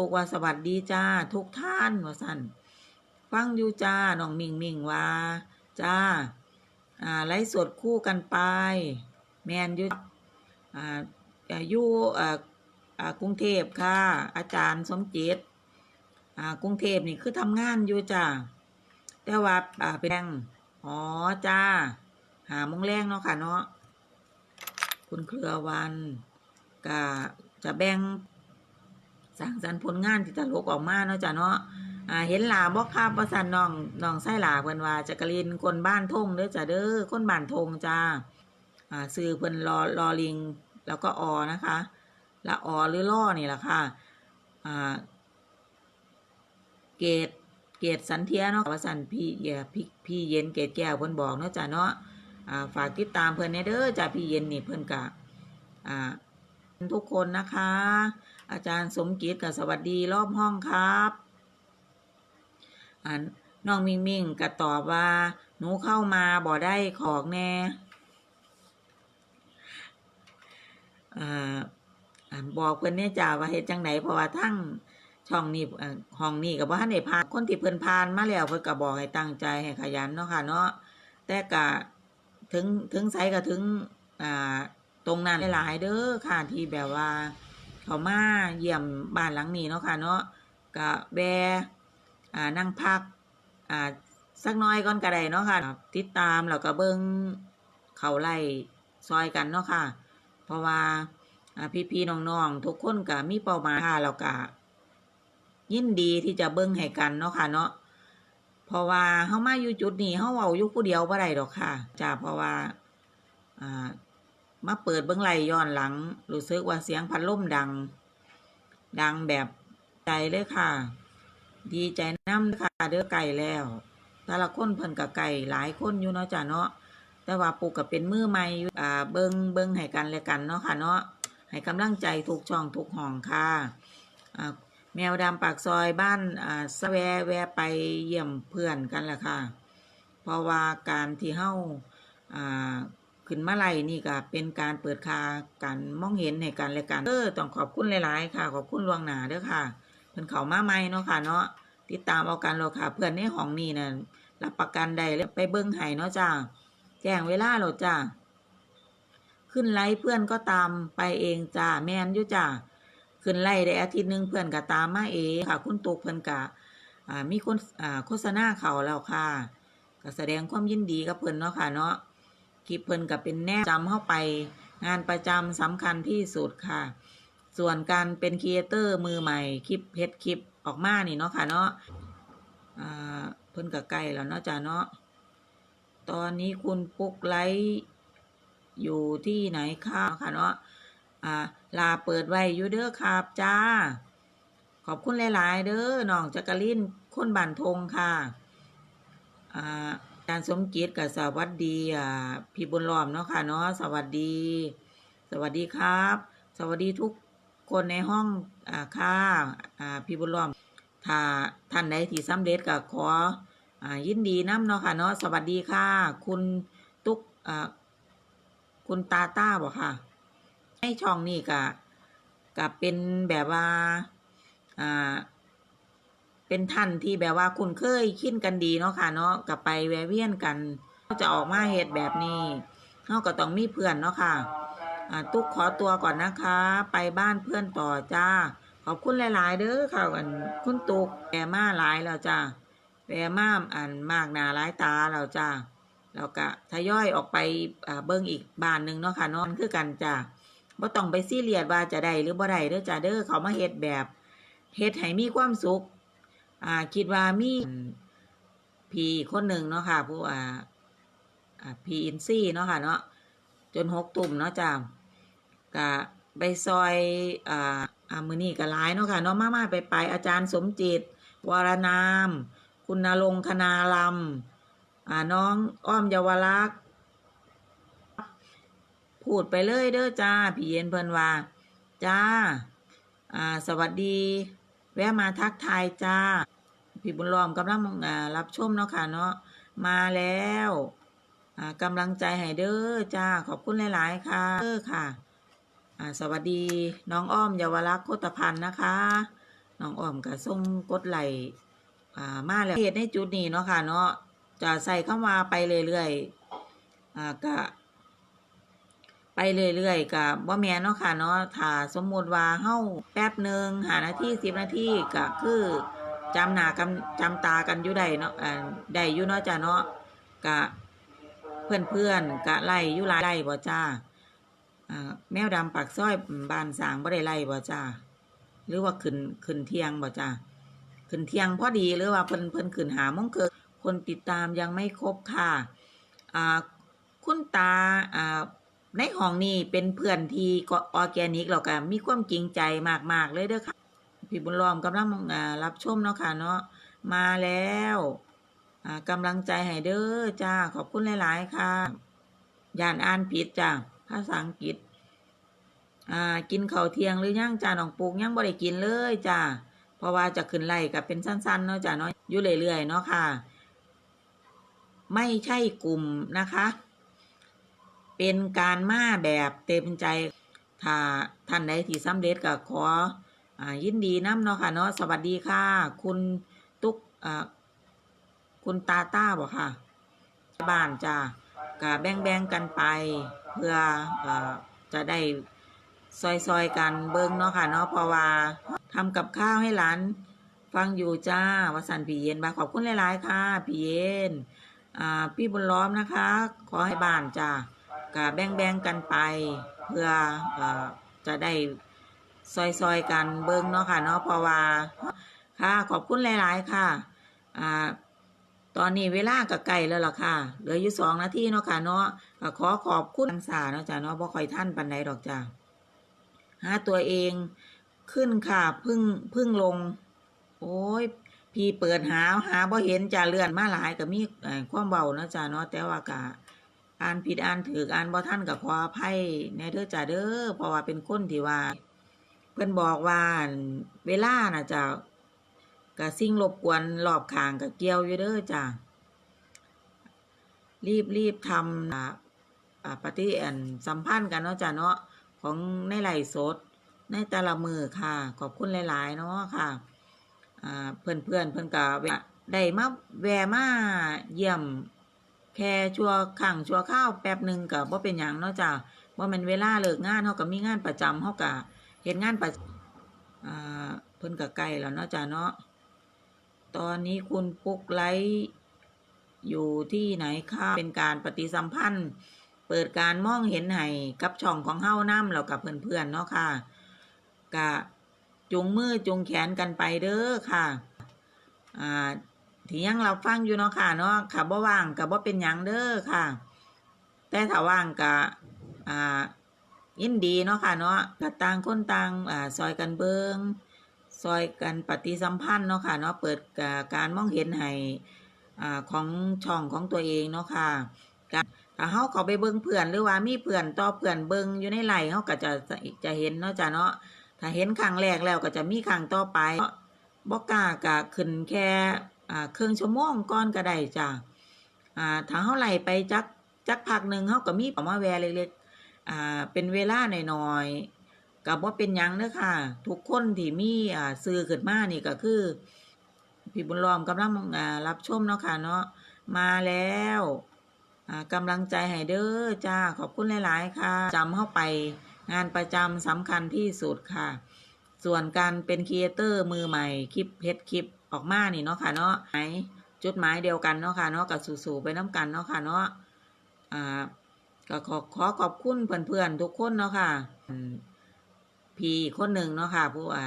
ุกว่าสวัสดีจ้า ทุกท่านว่าสั่นฟังอยู่จ้าน้องมิงมิงว่าจ้า อ่าไลฟ์สดคู่กันไป แมนอยู่อ่าอายู่อ่ากรุงเทพค่ะ อาจารย์สมจิตอ่ากรุงเทพนี่คือทำงานอยู่จ้าแต่ว่าอ่าเป็นแรงอ๋อจ้า หามงแรงเนาะค่ะเนาะคุณเครือวันก็จะแบ่ง สร้างสรรค์ผลงานที่ตลกออกมาเนาะจ้ะเนาะอ่าเห็นหลาบอกครับประสันน้องน้องไส้หลาเพิ่นว่าจักรินคนบ้านทงเด้อจ้ะเด้อคนบ้านทงจ้าอ่าซื้อเพิ่นรอรอลิง แล้วก็ออนะคะละออหรือล่อนี่แหละค่ะอ่าเกตเกตสันเทียเนาะว่าสันพี่เย่พี่พี่เย็นเกตแก้วเพิ่นบอกเนาะจ้ะเนาะอ่าฝากติดตามเพิ่นแหน่เด้อจ้ะพี่เย็นนี่เพิ่นกะอ่า ทุกคนนะคะ อาจารย์สมกิจกับสวัสดีรอบห้องครับน้องมิ่งมิ่งก็ตอบว่า หนูเข้ามาบ่ได้ของแน่อ่อ่บอกเพิ่นเนี่ยจ้าว่าเฮ็ดจังไดเพราะว่าทั้งช่องนี้อ่ห้องนี้ก็บ่ทันได้ผ่านคนที่เพิ่นผ่านมาแล้วเพิ่นก็บอกให้ตั้งใจให้ขยันเนาะค่ะเนาะแต่ก็ถึงถึงไสก็ถึงอ่า ตรงนั้นหลายๆเด้อค่ะที่แบบว่า เขามาเยี่ยมบ้านหลังนี้เนาะค่ะเนาะก็แวะอ่านั่งพักอ่าสักน้อยก่อนก็ได้เนาะค่ะ ติดตามแล้วก็เบิ่งเขาไล่ซอยกันเนาะค่ะ เพราะว่าอ่พี่ๆน้องๆทุกคนก็มีเป้าหมายค่ะแล้วก็ยินดีที่จะเบิ่งให้กันเนาะค่ะเนาะเพราะว่าเฮามาอยู่จุดนี้เฮาเว้าอยู่ผู้เดียวบ่ได้ดอกค่ะจ้าเพราะว่าอ่า มาเปิดเบื้องไหลย้อนหลัง รู้สึกว่าเสียงพัดลมดัง ดังแบบใจเลยค่ะ ดีใจน้ำค่ะเด้อไก่แล้ว แต่ละคนเพิ่นกับไก่หลายคนอยู่เนาะจ้ะเนาะ แต่ว่าปูกับเป็นมือใหม่อยู่อ่าเบิงเบิงให้กันและกันเนาะค่ะเนาะ ให้กำลังใจทุกช่องทุกห้องค่ะอ่าแมวดำปากซอยบ้านอ่าสะแวแวไปเยี่ยมเพื่อนกันแหละค่ะ เพราะว่าการที่เฮาอ่า ขึ้นมาไล่นี่ก็เป็นการเปิดคาการมองเห็นในการและกันเออต้องขอบคุณหลายๆ ค่ะ ขอบคุณลวงหนาเด้อค่ะเพิ่นเขามาใหม่เนาะค่ะเนาะติดตามเอากันเราค่ะ เพื่อนในห้องนี่น่ะรับประกันได้แล้วไปเบิ่งให้เนาะจ้าแจ้งเวลาโหลดจ้าขึ้นไลฟ์เพื่อนก็ตามไปเองจ้าแม่นอยู่จ้าขึ้นไล่ได้อาทิตย์หนึงเพื่อนก็ตามมาเองค่ะ คุณตุกเพิ่อนกะมีคนโฆษณาเขาแล้วค่ะก็แสดงความยินดีกับเพิ่อนเนาะค่ะเนาะ คลิปเพิ่นก็เป็นแนวจำเข้าไป งานประจำสำคัญที่สุดค่ะ ส่วนการเป็นครีเอเตอร์มือใหม่คลิปเพชรคลิปออกมานี่เนาะค่ะเนาะเพิ่นก็ใกล้แล้วเนาะจ้าเนาะตอนนี้คุณปุ๊กไลฟ์อยู่ที่ไหนคะค่ะเนาะลาเปิดไว้ยูเด้อครับจ้า ขอบคุณหลาย ๆ เด้อน้องจักรินคนบันทงค่ะ อ่า อาจารย์สมจิตกับสวัสดีอ่าพี่บุญล้อมเนาะค่ะเนาะสวัสดี สวัสดีครับ สวัสดีทุกคนในห้องอ่าค่ะอ่าพี่บุญล้อมถ้าท่านใดที่สำเร็จก็ขออ่ายินดีน้ำเนาะค่ะเนาะสวัสดีค่ะ คุณตุ๊กอ่าคุณตาต้าบอกค่ะ ให้ช่องนี่ก็กับเป็นแบบว่าอ่า เป็นท่านที่แบบว่าคุณเคยคิดกันดีเนาะค่ะเนาะกับไปแวะเวียนกันเจะออกมาเหตุแบบนี้เขาก็ต้องมีเพื่อนเนาะค่ะอ่าตุ๊กขอตัวก่อนนะคะ ไปบ้านเพื่อนต่อจ้า ขอบคุณหลาย ๆ เด้อค่ะอันคุณตุ๊กแปรมาหลายแล้วจ้าแปรมาอันมากหนาหลายตาแล้วจ้าแล้วก็ทยอยออกไปอ่าเบิ่งอีกบ้านหนึ่งเนาะค่ะเนาะคือกันจ้าบ่ต้องไปซีเรียสว่าจะได้หรือบ่ได้เด้อจ้าเด้อเขามาเฮ็ดแบบเฮ็ดให้มีความสุข อ่า คิดว่ามีพี่คนหนึ่งเนาะค่ะ ผู้อ่าอ่าพี่อินซี่เนาะค่ะ เนาะจนหกตุ่มเนาะจ้ากะไปซอยอ่าอ่ามือนี่ก็หลายเนาะค่ะเนาะมามาไปไปอาจารย์สมจิต วรนาม คุณนรงค์คณาลำอ่าน้องอ้อมเยาวรักษ์พูดไปเลยเด้อจ้า พี่เย็นเพิ่นว่า จ้า อ่า สวัสดี แวะมาทักทายจ้า พี่บุญรอมกำลังรับชมเนาะค่ะเนาะมาแล้วกำลังใจให้เด้อจ้าขอบคุณหลาย ๆ ค่ะเด้อค่ะสวัสดีน้องอ้อมเยาวรักษ์โคตพันธ์นะคะ น้องอ้อมก็ส่งกดไหลมาแล้วเฮ็ดในจุดนี้เนาะค่ะเนาะจะใส่คำว่าไปเรื่อยๆอ่าก็ เรื่อยๆกับว่าแม่นเนาะค่ะเนาะถ้าสมมุติว่าเฮาแป๊บหนึ่งหานาทีสิบนาทีก็คือจำหน้ากันจำตากันอยู่ได้เนาะอ่าได้อยู่เนาะจ้ะเนาะกะเพื่อนๆกะไล่อยู่หลายไล่บ่จ้าอ่าแมวดำปากซอยบ้านสางบ่ได้ไล่บ่จ้าหรือว่าขึ้นขึ้นเที่ยงบ่จ้าขึ้นเที่ยงพอดีหรือว่าเพิ่นเพิ่นขึ้นหามงเกิคนติดตามยังไม่ครบค่ะอ่าคุณตาอ่า ในห้องนี้เป็นเพื่อนที่ออร์แกนิกแล้วก็มีความจริงใจมาก ๆ เลยเด้อค่ะ พี่บุญรอมกำลังรับชมเนาะค่ะเนาะมาแล้วกำลังใจให้เด้อจ้า ขอบคุณหลาย ๆ ค่ะ ย่านอ่านผิดจ้าภาษาอังกฤษอ่ากินข้าวเที่ยงหรือยังจ้าน้องปูกยังบ่ได้กินเลยจ้าเพราะว่าจะขึ้นไล่กับเป็นสั้น ๆ เนาะจ้าเนาะอยู่เรื่อย ๆ เนาะค่ะ ไม่ใช่กลุ่มนะคะ เป็นการมาแบบเต็มใจถ้าท่านใดที่สำเร็จก็ขออยินดีน้ำเนาะค่ะเนาะสวัสดีค่ะ คุณตุ๊กคุณตาต้าบอกค่ะ บ้านจ้ากะแบ่งแบ่งๆกันไป เพื่ออจะได้ซอยๆกันเบิ้งเนาะค่ะเนาะเพราะว่าทำกับข้าวให้หลานฟังอยู่จ้าวสันพี่เย็นบาขอบคุณหลาย ๆ ค่ะ พี่เย็น อ่า พี่บุญล้อมนะคะ ขอให้บ้านจ้า ก็แบ่งๆกันไป เพื่อจะได้ซอยๆกันเบิ่งเนาะค่ะเนาะเพราะว่าค่ะขอบคุณหลาย ๆ ค่ะอ่าตอนนี้เวลาก็ใกล้แล้วล่ะค่ะ เหลืออยู่สองนาทีเนาะค่ะเนาะก็ขอขอบคุณทังษาเนาะจ้ะเนาะบ่คอยท่านปานใดดอกจ้ะหาตัวเองขึ้นค่ะพึ่งพึ่งลง โอ้ยพี่เปิดหาหาบ่เห็นจ้ะเลื่อนมาหลายก็มีเอ่อความเบาเนาะจ้ะเนาะแต่ว่าก็ อ่านผิดอ่านถูกอ่านบ่ทันก็ขออภัยในเด้อจ้ะเด้อเพราะว่าเป็นคนที่ว่า เพิ่อนบอกว่าเวลาน่ะจ้ะก็สิ่งรบกวนรอบข้างก็เกี่ยวอยู่เด้อจ้ะรีบรีบทำอ่าอ่าปฏิอันสัมพันธ์กันเนาะจ้ะเนาะของในไหลฟ์สด ในแต่ละมือค่ะ ขอบคุณหลาย ๆ เนาะค่ะอ่าเพื่อนเพื่อนเพื่อนก็แวะได้มาแวะมาเยี่ยม แค่ชั่วครั้งชั่วข้าวแป๊บหนึ่งก็บ่เป็นหยังเนาะจ้ะว่ามันเวลาเลิกงานเฮาก็มีงานประจำเฮาก็เฮ็ดงานประอ่าเพิ่นก็ใกลแล้วเนาะจ้ะเนาะตอนนี้คุณปุ๊กไลฟ์อยู่ที่ไหนคะเป็นการปฏิสัมพันธ์เปิดการมองเห็นให้กับช่องของเฮาน้ำแล้วกับเพื่อนๆเนาะค่ะก็จุงมือจุงแขนกันไปเด้อค่ะ อ่า ที่ยังเราฟังอยู่เนาะค่ะเนาะค่ะบ่ว่างกับบ่เป็นหยังเด้อค่ะ แต่ถ้าว่างก็อ่ายินดีเนาะค่ะเนาะก็ต่างคนต่างอ่าซอยกันเบิงซอยกันปฏิสัมพันธ์เนาะค่ะเนาะเปิดการมองเห็นให้อ่าของช่องของตัวเองเนาะค่ะก็ถ้าเฮาเข้าไปเบิ่งเพื่อนหรือว่ามีเพื่อนต่อเพื่อนเบิ่งอยู่ในไลน์เฮาก็จะจะเห็นเนาะจ้ะเนาะถ้าเห็นครั้งแรกแล้วก็จะมีครั้งต่อไปบอกกล้ากะขึ้นแค่ อ่าครึ่องชั่วโมงก่อนก็ได้จ้ะอ่าถ้าเฮาไหล่ไปจักจักพักหนึ่งเฮาก็มีประมาแวเล็กๆอ่าเป็นเวลาหน่อยๆก็บ่เป็นหยังเด้อค่ะ ทุกคนที่มีอ่าซื้อขึ้นมานี่ก็คือ พี่บุญรอมกำลังอ่ารับชมเนาะค่ะเนาะมาแล้วอ่ากำลังใจให้เด้อจ้าขอบคุณหลายๆค่ะจำเข้าไปงานประจำสำคัญที่สุดค่ะ ส่วนการเป็นครีเอเตอร์มือใหม่คลิปเฮ็ดคลิป ออกมานี่เนาะค่ะเนาะไหนจุดหมายเดียวกันเนาะค่ะเนาะกับสู่ๆไปน้ำกันเนาะค่ะเนาะอ่าก็ขอขอขอบคุณเพื่อนๆทุกคนเนาะค่ะอืมพี่คนหนึ่งเนาะค่ะผู้อ่า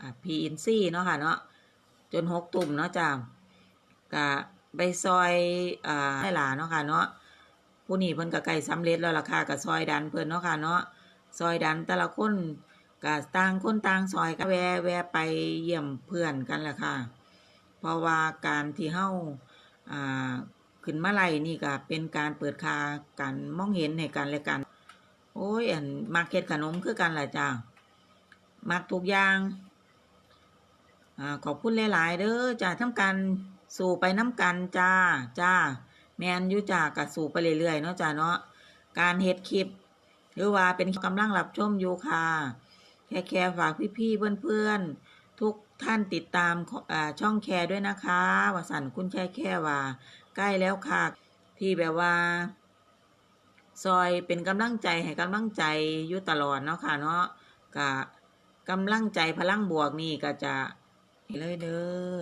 อ่าพีอินซี่เนาะค่ะเนาะจนหกตุ่มเนาะจ้ากะใบซอยอ่าให้หลานเนาะค่ะเนาะผู้นี้เพิ่นก็ใกล้สำเร็จแล้วล่ะค่ะก็ซอยดันเพิ่นเนาะค่ะเนาะซอยดันแต่ละคน ก็ต่างคนต่างซอยกันแวะแวะไปเยี่ยมเพื่อนกันแหละค่ะ เพราะว่าการที่เฮาอ่าขึ้นมาไล่นี่ก็เป็นการเปิดคากันมองเห็นให้กันและกัน โอ้ยอันมักเฮ็ดขนมคือกันล่ะจ้ามักทุกอย่างอ่าขอบคุณหลาย ๆ เด้อจ้าทำการสู่ไปน้ำกันจ้าจ้า แมนอยู่จากกะสู่ไปเรื่อย ๆ เนาะจ้าเนาะการเฮ็ดคลิป หรือว่าเป็นกำลังรับชมอยู่ค่ะ แค่แค่ฝากพี่ๆเพื่อนทุกท่านติดตามช่องแคร์ด้วยนะคะว่าสันคุณแค่แค่ว่า ใกล้แล้วค่ะ ที่แบบว่า ซอยเป็นกำลังใจให้กำลังใจอยู่ตลอดเนาะค่ะเนาะกะกำลังใจพลังบวกนี่ก็จะเลยเด้อ